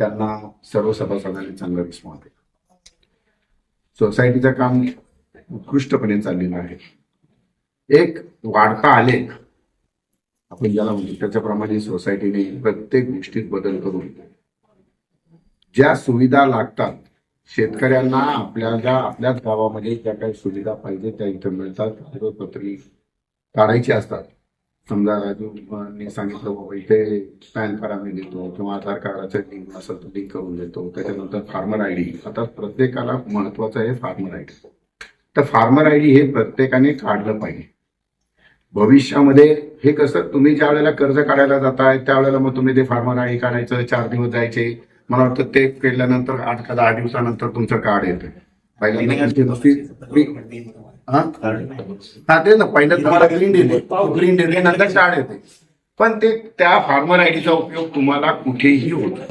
त्यांना सर्व सभासदांनी चांगला रिस्पॉन्स दिला सोसायटीचं काम उत्कृष्टपणे चाललेलं आहे. एक वाढता आलेख आपण ज्याला म्हणतो त्याच्याप्रमाणे सोसायटीने प्रत्येक गोष्टीत बदल करून ज्या सुविधा लागतात शेतकऱ्यांना आपल्याला आपल्याच गावामध्ये ज्या काही सुविधा पाहिजे त्या इथं मिळतात कागदपत्री काढायची असतात. समजा राजूने सांगितलं बाबा इथे पॅन कार्ड आम्ही देतो किंवा आधार कार्डाचं लिंक असेल तर लिंक करून देतो. त्याच्यानंतर फार्मर आय डी आता प्रत्येकाला महत्वाचं आहे फार्मर आय डी तर फार्मर आय डी हे प्रत्येकाने काढलं पाहिजे. भविष्यामध्ये हे कसं तुम्ही ज्या वेळेला कर्ज काढायला जाताय त्यावेळेला मग तुम्ही ते फार्मर आय डी काढायचं चार दिवस जायचे. मला वाटतं ते केल्यानंतर आठ का दहा दिवसानंतर तुमचं कार्ड येतं. हा? ते ना पहिलं तुम्हाला ग्रीन दिले ग्रीन दिले नंतर कार्ड येते. पण ते त्या फार्मर आयडीचा उपयोग तुम्हाला कुठेही होतो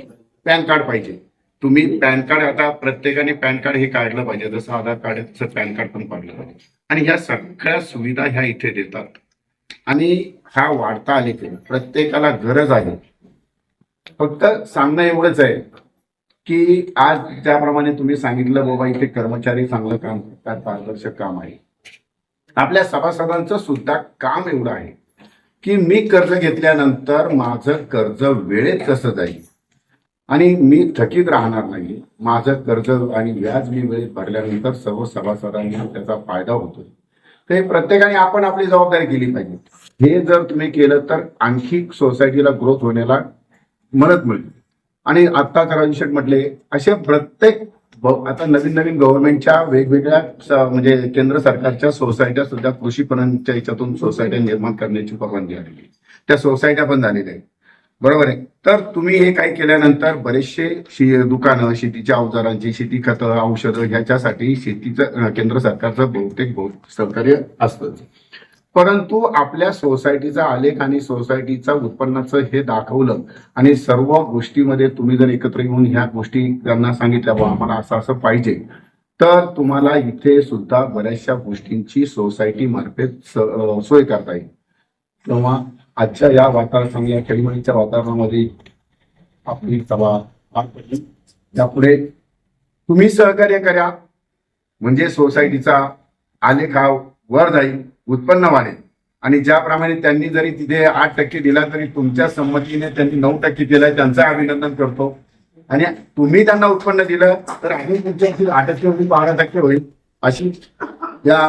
पॅन कार्ड पाहिजे. तुम्ही पॅन कार्ड आता प्रत्येकाने पॅन कार्ड हे काढलं पाहिजे. जसं आधार कार्ड आहे तसं पॅन कार्ड पण काढलं पाहिजे. आणि ह्या सगळ्या सुविधा ह्या इथे देतात. आणि हा वाढता आले प्रत्येकाला गरज आहे. फक्त सांगणं एवढंच आहे की आज ज्याप्रमाणे तुम्ही सांगितलं बाबा इथे कर्मचारी चांगलं काम करतात पारदर्शक काम आहे. आपल्या सभासदांचं सुद्धा काम एवढं आहे की मी कर्ज घेतल्यानंतर माझं कर्ज वेळेत कसं जाईल. आणि मी थकीत राहणार नाही. माझं कर्ज आणि व्याज मी वेळेत भरल्यानंतर सर्व सभासदांना त्याचा फायदा होतो ते प्रत्येकाने आपण आपली जबाबदारी केली पाहिजे. हे जर तुम्ही केलं तर आणखी सोसायटीला ग्रोथ होण्याला मदत मिळते. आणि आत्ता राजू म्हटले असे प्रत्येक आता नवीन नवीन गव्हर्नमेंटच्या वेगवेगळ्या म्हणजे केंद्र सरकारच्या सोसायट्या सुद्धा कृषी पणनच्या याच्यातून सोसायट्या निर्माण करण्याची परवानगी आलेली आहे. त्या सोसायट्या पण झालेल्या आहेत. बरोबर आहे? तर तुम्ही हे काही केल्यानंतर बरेचसे दुकानं शेतीच्या अवजारांची शेती खतं औषधं ह्याच्यासाठी शेतीचं केंद्र सरकारचं बहुतेक सहकार्य असतं परंतु आपल्या सोसायटीचा आलेख आणि सोसायटीचा उत्पन्नाचं हे दाखवलं आणि सर्व गोष्टीमध्ये तुम्ही जर एकत्र येऊन ह्या गोष्टी त्यांना सांगितल्या बा आम्हाला असं असं पाहिजे तर तुम्हाला इथे सुद्धा बऱ्याचशा गोष्टींची सोसायटी मार्फत सोय करता येईल. तेव्हा आजच्या या वातावरण या खेळीमेळीच्या वातावरणामध्ये आपली सभा पार पडली. त्यापुढे तुम्ही सहकार्य करा. म्हणजे सोसायटीचा आलेख हा वर जाईल उत्पन्न वाढेल. आणि ज्याप्रमाणे त्यांनी जरी तिथे आठ टक्के दिला तरी तुमच्या संमतीने त्यांनी नऊ टक्के दिलाय त्यांचं अभिनंदन करतो. आणि तुम्ही त्यांना उत्पन्न दिलं तर आम्ही तुमच्या आठ टक्के होईल बारा टक्के होईल अशी या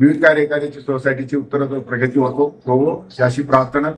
विविध कार्यकारीची सोसायटीची उत्तर प्रगती होतो. हो अशी प्रार्थना